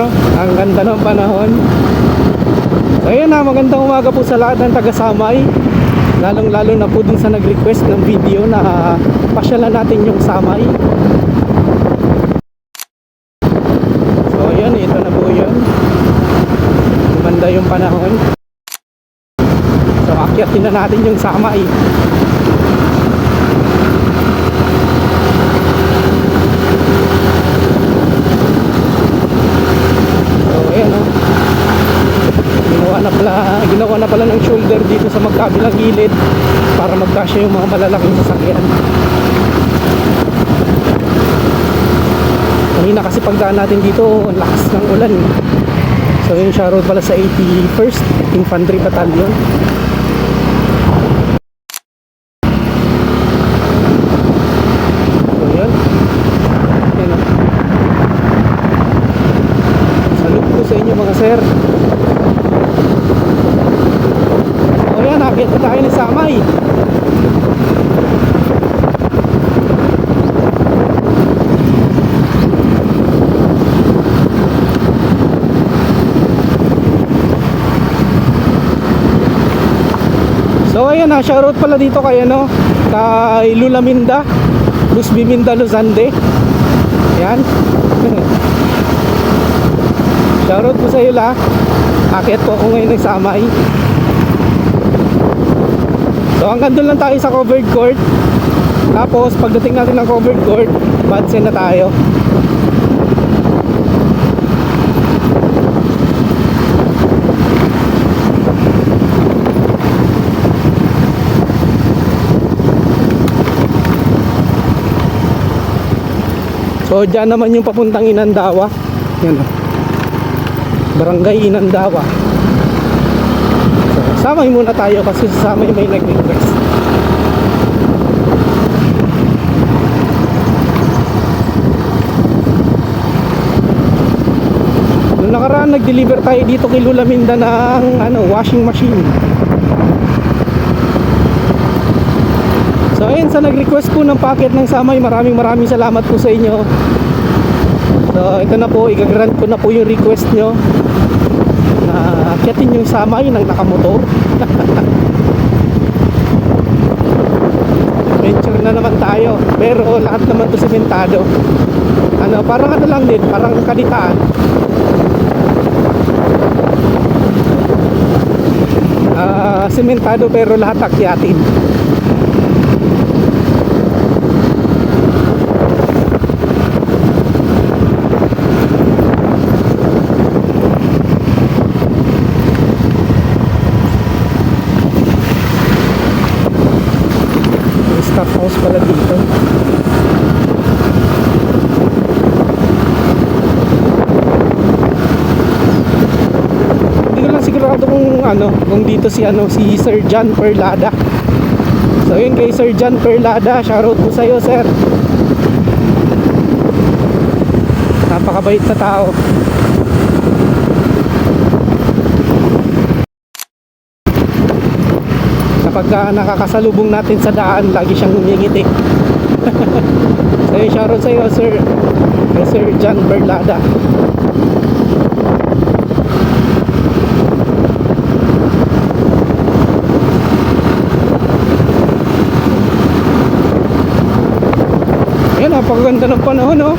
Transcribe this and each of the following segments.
no? Ang ganda ng panahon. So ayan na, magandang umaga po sa lahat ng taga-Samay. Lalong lalo na po dun sa nag-request ng video na pasyalan natin yung Samay. So ayan, ito na po yun. Maganda yung panahon. So akyatin na natin yung Samay. So ayan oh. Ginawa na ginawa na pala ng shoulder dito sa magkabilang gilid para magkasya yung mga malalaking sasakyan. Kanina kasi pagdaan natin dito, ang lakas ng ulan. So yun siya road pala sa 81st Infantry Battalion. So yun. Yan oh. Salute po sa inyo mga sir. O yan, nakit na tayo ni Samay. So ayan na, shoutout pala dito kay ano, kay Lulaminda, Luz Biminda Luzande. Ayan. Shoutout po sa iyo la. Akit po ako ngayon ng Samay. So hanggang doon lang tayo sa covered court. Tapos pagdating natin ng covered court, badsen na tayo. So dyan naman yung papuntang Inandawa. Yan o. Barangay Inandawa. So, samay muna tayo kasi sa samay may nag-request. Noong nakaraan nag-deliver tayo dito kay Lula Minda ng ano, washing machine. Ayun sa nag-request po ng packet ng Samay, maraming maraming salamat po sa inyo. So ito na po, igagrant ko na po yung request nyo na akyatin yung Samay ng nakamotor. Venture na naman tayo, pero lahat naman to sementado. Ano, parang ano lang din, parang kaditaan. Ah, sementado pero lahat akyatin. May staff house pala dito. Hindi ko lang sigurado kung ano, kung dito si ano si Sir John Perlada. So yun kay Sir John Perlada, shoutout po sa iyo, sir. Napakabait na tao. Kapag ah, nakakasalubong natin sa daan, lagi siyang ngumingiti. so yun, shoutout sa iyo, sir. Kay Sir John Perlada. Napakaganda ng panahon, oh.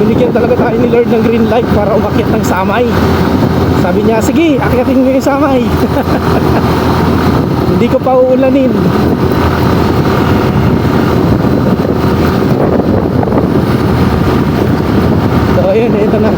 Binigyan talaga tayo ni Lord ng green light para umakyat ng samay. Sabi niya, sige, akyatin mo yung samay. Hindi ko pa uulanin. So, ayun, ito na.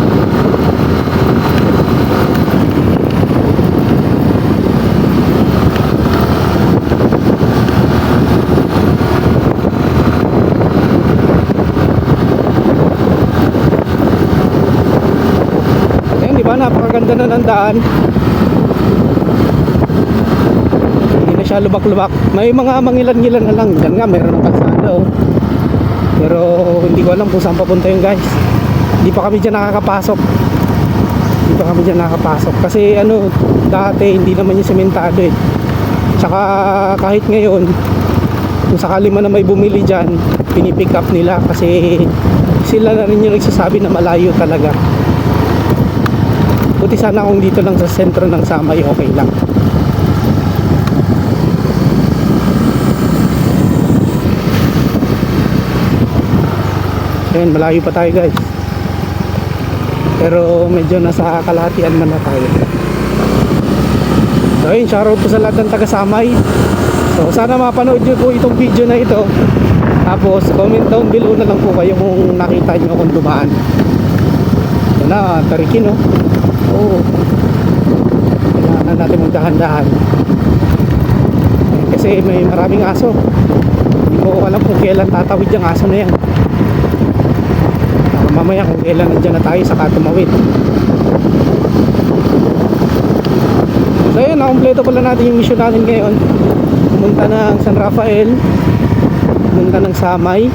Ayan, Napakaganda na ng daan. Hindi na siya lubak-lubak. May mga mangilan-ngilan na lang. Yan nga, meron ng kalsada, oh. Pero hindi ko alam kung saan papunta yung guys. Hindi pa kami dyan nakakapasok. Hindi pa kami dyan nakakapasok. Kasi ano, dati hindi naman yung sementado eh. Tsaka kahit ngayon, kung sakali man na may bumili dyan pinipick up nila kasi sila na rin yung nagsasabi na malayo talaga buti sana kung dito lang sa sentro ng Samay okay lang. Ayan, malayo pa tayo guys. Pero medyo nasa kalahatian man na tayo. So ayun shoutout po sa lahat ng taga Samay so sana mapanood nyo po itong video na ito. Tapos comment down below na lang po kayo kung nakita nyo kung dumaan. Yan na tarikin no oo kailangan natin magdahan-dahan kasi may maraming aso. Hindi ko alam kung kailan tatawid yung aso na yan. Baka mamaya kung kailan nandiyan na tayo saka tumawid. So yun nakompleto pala natin yung mission natin ngayon. Pumunta ng San Rafael. Pumunta ng Samay.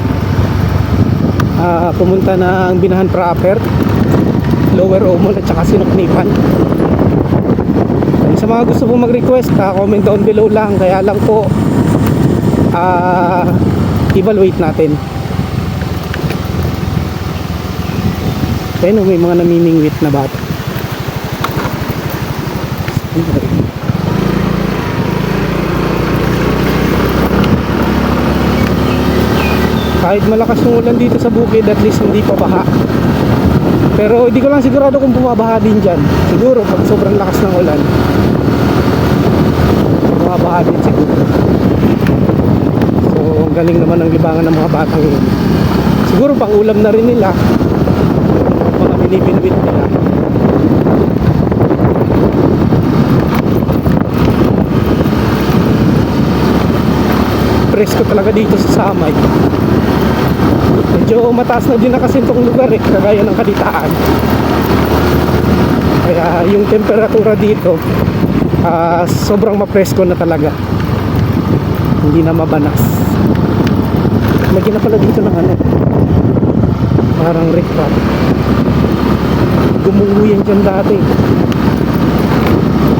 Ah, pumunta ng Binahan Proper Lower Omon at saka Sinuknipan sa mga gusto pong mag-request ah, comment down below lang kaya lang po ah, evaluate natin Ayun, may mga namimingwit na bata. Kahit malakas yung ulan dito sa bukid, at least hindi pa baha. Pero hindi ko lang sigurado kung bumabaha din dyan. Siguro pag sobrang lakas ng ulan, bumabaha din siguro. So, ang galing naman ng libangan ng mga batang yun. Siguro pang ulam na rin nila, mga binibinbit nila. Presko talaga dito sa Samay. Medyo mataas na din na kasi itong lugar eh, kagaya ng kalitaan. Kaya yung temperatura dito, ah, sobrang mapresko na talaga. Hindi na mabanas. Lagyan na pala dito ng ano, parang riprap gumuho yan dyan dati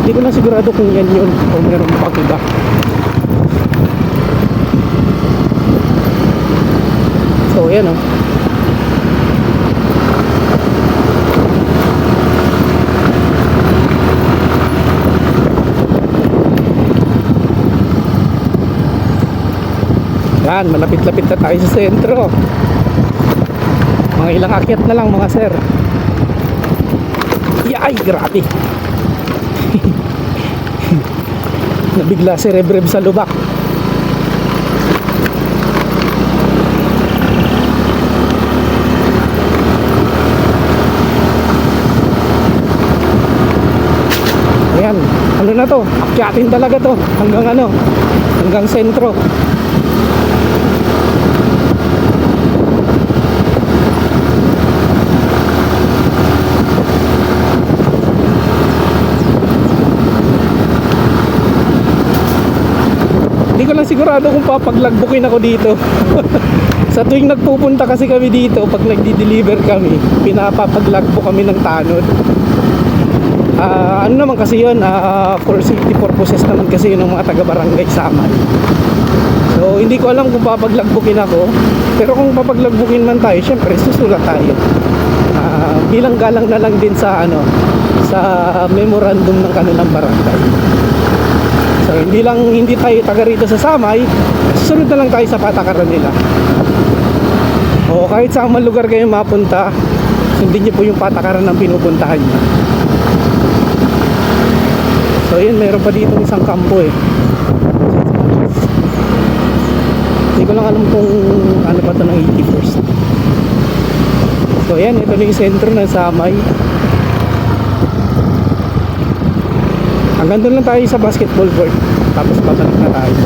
hindi ko na sigurado kung yan yun o meron pang iba so yan o yan malapit-lapit na tayo sa sentro. Mga ilang akyat na lang mga sir. Ay grabe. Nabigla si Rebreb sa lubak ayan ano na to akyatin talaga to hanggang ano hanggang sentro Hindi ko lang sigurado kung papaglagbukin ako dito. sa tuwing nagpupunta kasi kami dito, pag nagdi-deliver kami, pinapapaglagbo kami ng tanod. Ah, ano naman kasi yun, ah, for safety purposes naman kasi yun ng mga taga-barangay Saman. So, hindi ko alam kung papaglagbukin ako. Pero kung papaglagbukin man tayo, syempre, susulat tayo. Ah, bilang galang na lang din sa ano sa memorandum ng kanilang barangay. So hindi lang hindi tayo taga rito sa Samay, susunod na lang tayo sa patakaran nila. O kahit sa man lugar kayo mapunta, sundin niyo po yung patakaran ng pinupuntahan niyo. So yun, meron pa dito isang kampo eh. Hindi ko lang alam kung ano pa to ng 81st. So yan, ito na yung sentro ng Samay. Hanggang doon lang tayo sa basketball court. Tapos babalik na tayo.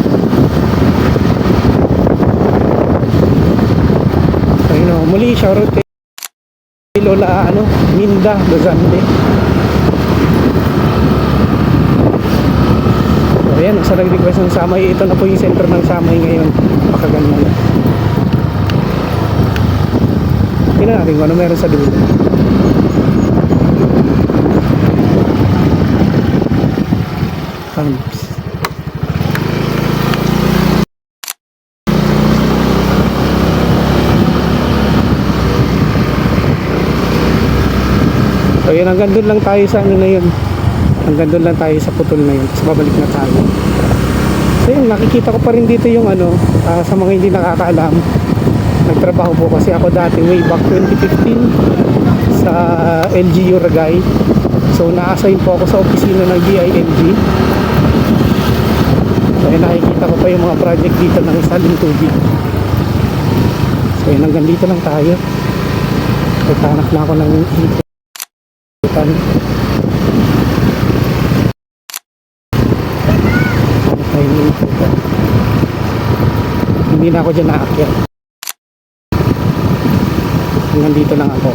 So yun o, muli shoutout kay Lola ano, Minda Lozande. Ayan, isa nag-request ng Samay. Ito na po yung center ng Samay ngayon. Pakaganyan na. Tingnan natin kung ano meron sa dulo. Pumps. So yun, hanggang doon lang tayo sa ano na yun. Hanggang doon lang tayo sa putol na yun. Tapos babalik na tayo. So yun, nakikita ko pa rin dito yung ano, ah, sa mga hindi nakakaalam. Nagtrabaho po kasi ako dati way back 2015 sa LG Uragay. So na-assign po ako sa opisina ng DILG. So yun, nakikita ko pa yung mga project dito ng saling tubig. So yun, hanggang dito lang tayo. Nagtanak na ako ng ikutan. Ano tayo ng ikutan? Hindi na ako dyan naakyat. Hanggang dito lang ako.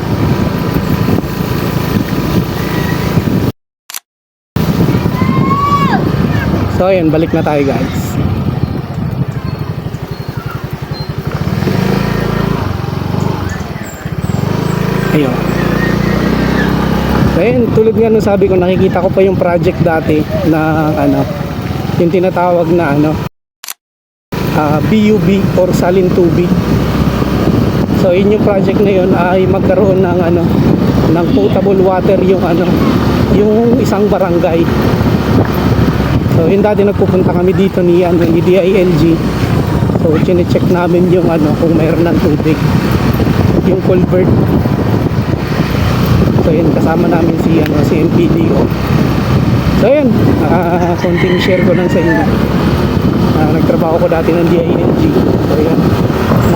So ayun, balik na tayo guys. Ayun. Ayun, tulad nga nung sabi ko, nakikita ko pa yung project dati na ano, yung tinatawag na ano, ah, BUB or salin tubig. So yun yung project na yun ay magkaroon ng ano, ng potable water yung ano, yung isang barangay. So yun dati nagpupunta kami dito ni ano ni DILG. So chine-check namin yung ano kung mayroon ng tubig. Yung culvert. So yun kasama namin si ano si MPDO. So yun, ah konting share ko lang sa inyo. Ah, nagtrabaho ko dati ng DILG. So yun.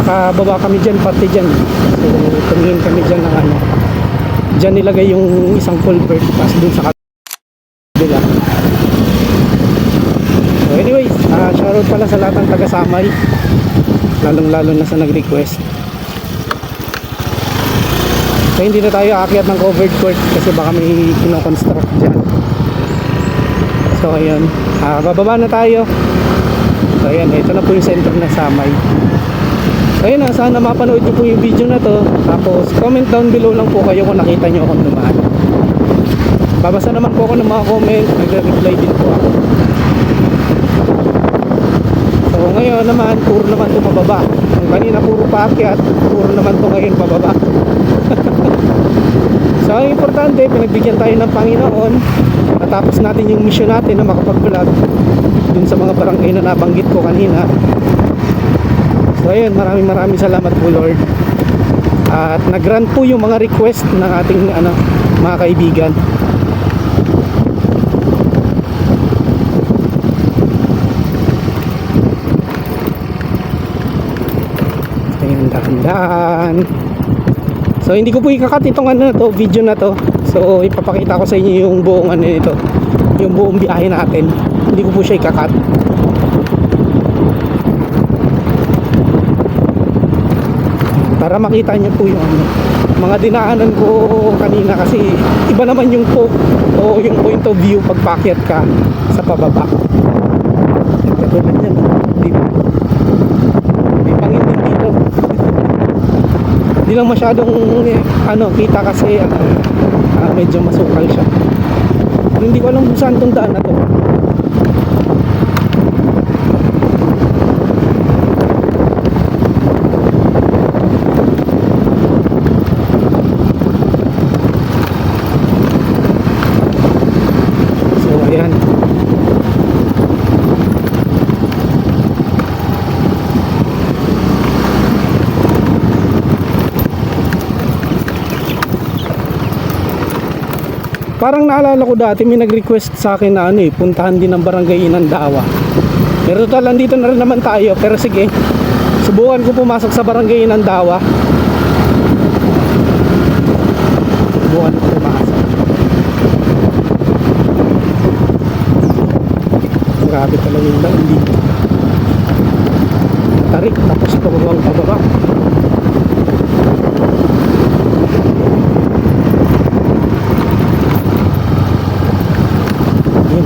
Nakababa kami dyan, pati dyan. So tumingin kami dyan ng ano. Dyan nilagay yung isang culvert tapos dun sa kabila. So anyways, uh, shoutout pala sa lahat ng taga-samay. Lalong-lalo na sa nag-request. So hindi na tayo aakyat ng covered court kasi baka may kinoconstruct dyan. So ayun, ah, bababa na tayo. So ayan, ito na po yung center ng Samay. So ayun na, sana mapanood nyo po yung video na to. Tapos comment down below lang po kayo kung nakita nyo akong dumaan. Babasa naman po ako ng mga comment, nagre-reply din po ako. So ngayon naman, puro naman ito pababa. Ang kanina puro paakyat, puro naman ito ngayon pababa. so ang importante, pinagbigyan tayo ng Panginoon. Natapos natin yung mission natin na makapag-vlog dun sa mga barangay na nabanggit ko kanina. So ayun, maraming maraming salamat po Lord. At nag-grant po yung mga request ng ating ano, mga kaibigan. Dahan-dahan. So hindi ko po ikakat itong ano na to, video na to. So ipapakita ko sa inyo yung buong ano nito, yung buong biyahe natin. Hindi ko po siya ikakat. Para makita niyo po yung ano, mga dinaanan ko kanina kasi iba naman yung po o yung point of view pag paakyat ka sa pababa. Katulad yan, di ba? May pangingin dito. Hindi lang masyadong eh, ano, kita kasi ah, medyo masukal siya. Hindi ko alam kung saan tong daan na to. So ayan. Parang naalala ko dati may nag-request sa akin na ano eh, puntahan din ng barangay Inandawa. Pero total, andito na rin naman tayo. Pero sige, subukan ko pumasok sa barangay Inandawa. Subukan ko pumasok. Grabe talaga yung daan dito. Tarik, tapos pababang pababa. Yun.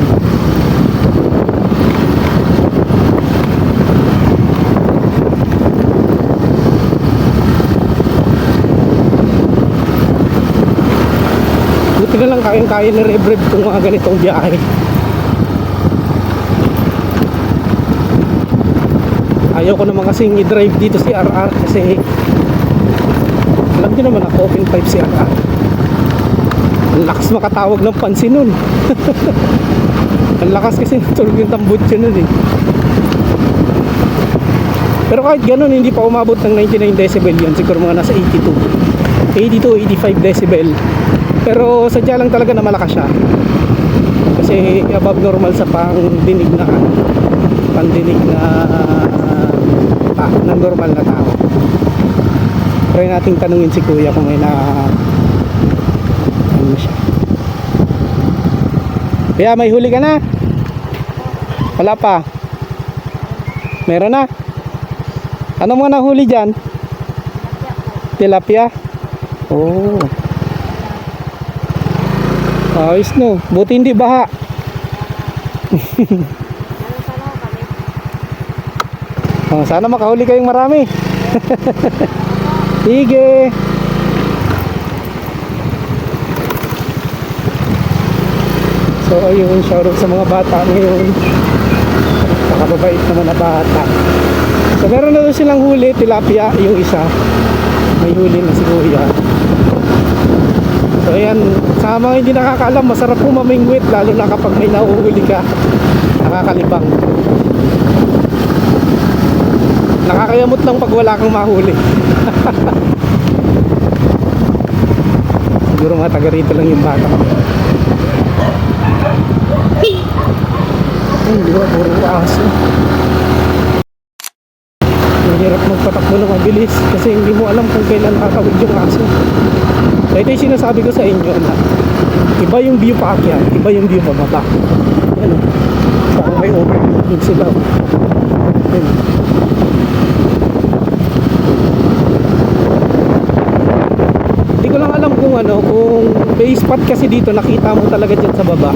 Buti na lang kayang-kaya na rev itong mga ganitong biyahe. Ayaw ko naman kasing i-drive dito si RR kasi alam niyo naman ako open pipe si RR. Ang lakas makatawag ng pansin nun. Ang lakas kasi ng tunog yung tambutso nun eh. Pero kahit ganun, hindi pa umabot ng 99 decibel yun. Siguro mga nasa 82. 82, 85 decibel. Pero sadya lang talaga na malakas siya. Kasi above normal sa pangdinig na pandinig na ta, ng normal na tao. Try nating tanungin si kuya kung may na ano siya. Kuya, may huli ka na? Wala pa. Meron na? Ano mga nahuli dyan? Tilapia? Oh. Ayos no. Buti hindi baha. oh, sana makahuli kayong marami. Sige. So ayun, shoutout sa mga bata ngayon. Nakababait naman na bata. So meron na doon silang huli, tilapia, yung isa. May huli na si Kuya. So ayan, sa mga hindi nakakaalam, masarap po mamingwit lalo na kapag may nahuhuli ka. Nakakalibang. Nakakayamot lang pag wala kang mahuli. Siguro mga taga rito lang yung bata. Ay, di ba? Puro aso. Mahirap magpatakbo ng mabilis kasi hindi mo alam kung kailan kakawid yung aso. So ito yung sinasabi ko sa inyo na iba yung view paakyat, iba yung view pababa. Yan o. Parang may overlooking sila. Yan. Hindi ko lang alam kung ano, kung may spot kasi dito nakita mo talaga dyan sa baba.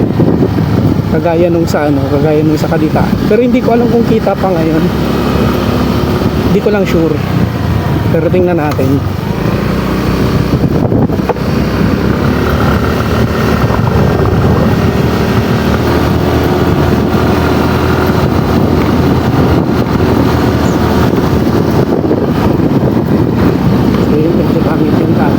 Kagaya nung sa ano, kagaya nung sa Kadita. Pero hindi ko alam kung kita pa ngayon. Hindi ko lang sure. Pero tingnan natin. So yun, medyo pangit yung tao.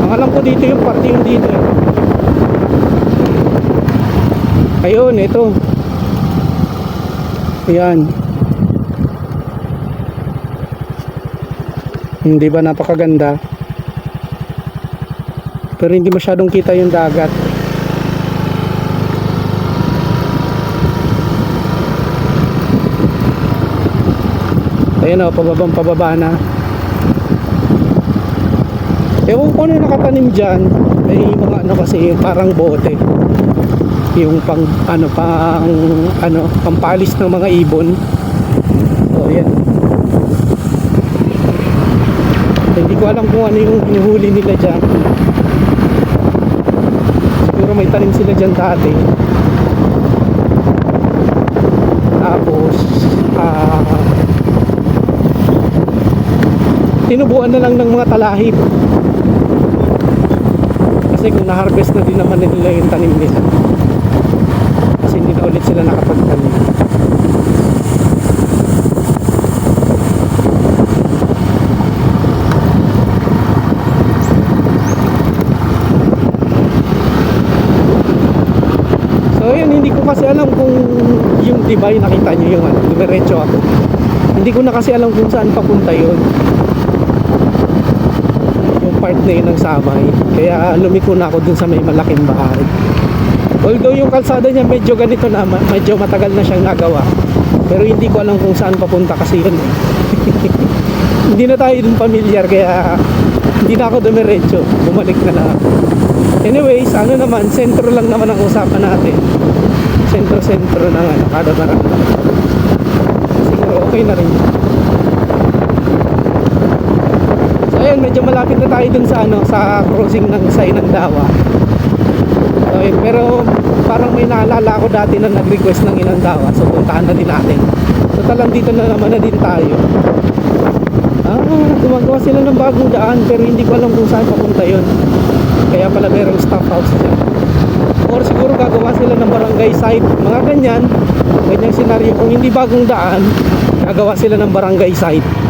Ang alam ko dito yung party yung dito eh. Ayun, ito. Ayan. Hindi ba napakaganda? Pero hindi masyadong kita yung dagat. Ayan o, pababang pababa na. Ewan ko ano nakatanim dyan. May mga ano kasi parang bote. Yung pang ano pang ano pampalis ng mga ibon. So ayan. Hindi ko alam kung ano yung hinuhuli nila dyan. Siguro may tanim sila dyan dati. Tapos ah tinubuan na lang ng mga talahib kasi kung na-harvest na din naman nila yung tanim nila kasi hindi na ulit sila nakapagtanim so yun hindi ko kasi alam kung yung divide nakita nyo yung ano dumiretso ako. Hindi ko na kasi alam kung saan papunta yun. Yung part na yun ng Samay. Kaya lumiko na ako dun sa may malaking bahay although yung kalsada niya medyo ganito na medyo matagal na siyang nagawa. Pero hindi ko alam kung saan papunta kasi yun eh. hindi na tayo dun familiar kaya hindi na ako dumiretso. Bumalik na lang anyways ano naman sentro lang naman ang usapan natin. Sentro sentro ng ano kada barangay. Siguro okay na rin. So ayun, medyo malapit na tayo dun sa ano, sa crossing ng Sainandawa. Ayun, pero parang may naalala ako dati na nag-request ng Inandawa. So puntahan na din natin. So talang dito na naman na din tayo. Ah, gumagawa sila ng bagong daan pero hindi ko alam kung saan papunta yun. Kaya pala merong staff house dyan. Or siguro gagawa sila ng barangay site. Mga ganyan, ganyang senaryo. Kung hindi bagong daan, gagawa sila ng barangay site.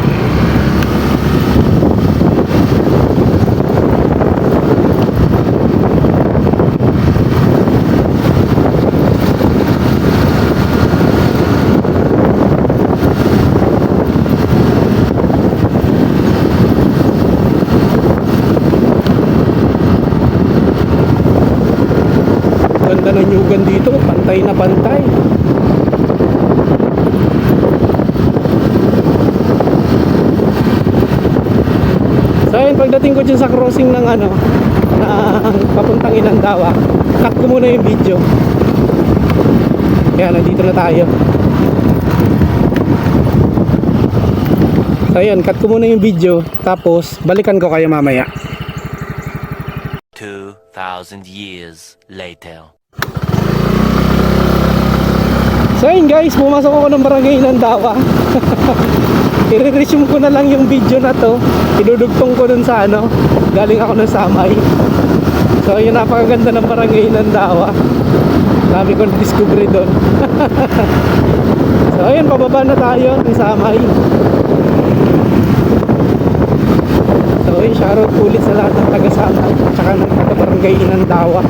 Dito. Pantay na pantay. So ayun, pagdating ko dyan sa crossing ng ano, ng papuntang Inandawa, cut ko muna yung video. Kaya nandito na tayo. So ayun, cut ko muna yung video, tapos balikan ko kayo mamaya. 2,000 years later. So ayun guys, pumasok ako ng barangay ng Dawa. I-resume ko na lang yung video na to. Idudugtong ko dun sa ano, galing ako ng Samay. So ayun, napakaganda ng barangay ng Dawa. Dami ko na-discover doon. so ayun, pababa na tayo ng Samay. So ayun, shoutout ulit sa lahat ng taga-Samay at saka ng taga-barangay ng Dawa.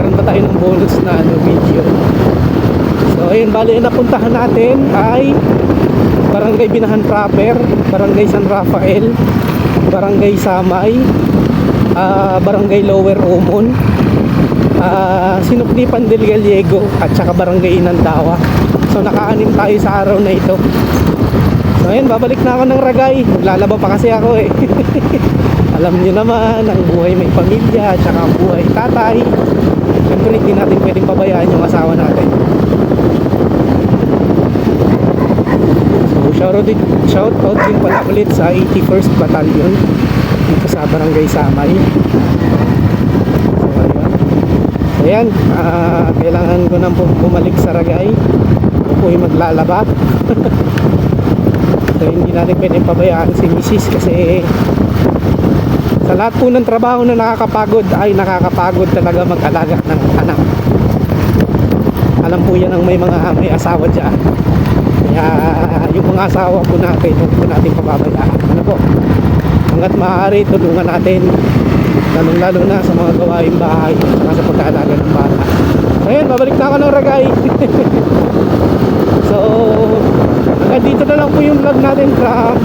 nagkaroon pa tayo bonus na ano, video. So ayun bali ang napuntahan natin ay barangay Binahan Proper barangay San Rafael barangay Samay ah, barangay Lower Umon ah, Sinuknipan del Gallego at saka barangay Inandawa. So nakaanim tayo sa araw na ito. So ayun babalik na ako ng Ragay. Maglalaba pa kasi ako eh. Alam niyo naman ang buhay may pamilya at saka buhay tatay Siyempre hindi natin pwedeng pabayaan yung asawa natin. So shoutout din, shout out din pala ulit sa 81st Battalion dito sa Barangay Samay. So ayun. So ayan, ah, kailangan ko nang bumalik sa Ragay. Ako po yung maglalaba. so hindi natin pwedeng pabayaan si Mrs. kasi lahat po ng trabaho na nakakapagod ay nakakapagod talaga mag-alaga ng anak. Alam po yan ang may mga may asawa dyan. Kaya yung mga asawa po natin, huwag po natin pababayaan. Ano po? Hanggat maaari, tulungan natin. Lalong lalo na sa mga gawain bahay at sa pag-aalaga ng bata. So babalik na ako ng ragay. so, hanggang dito na lang po yung vlog natin from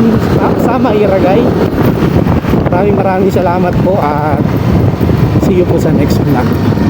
Sama Iragay. Maraming maraming salamat po at see you po sa next vlog.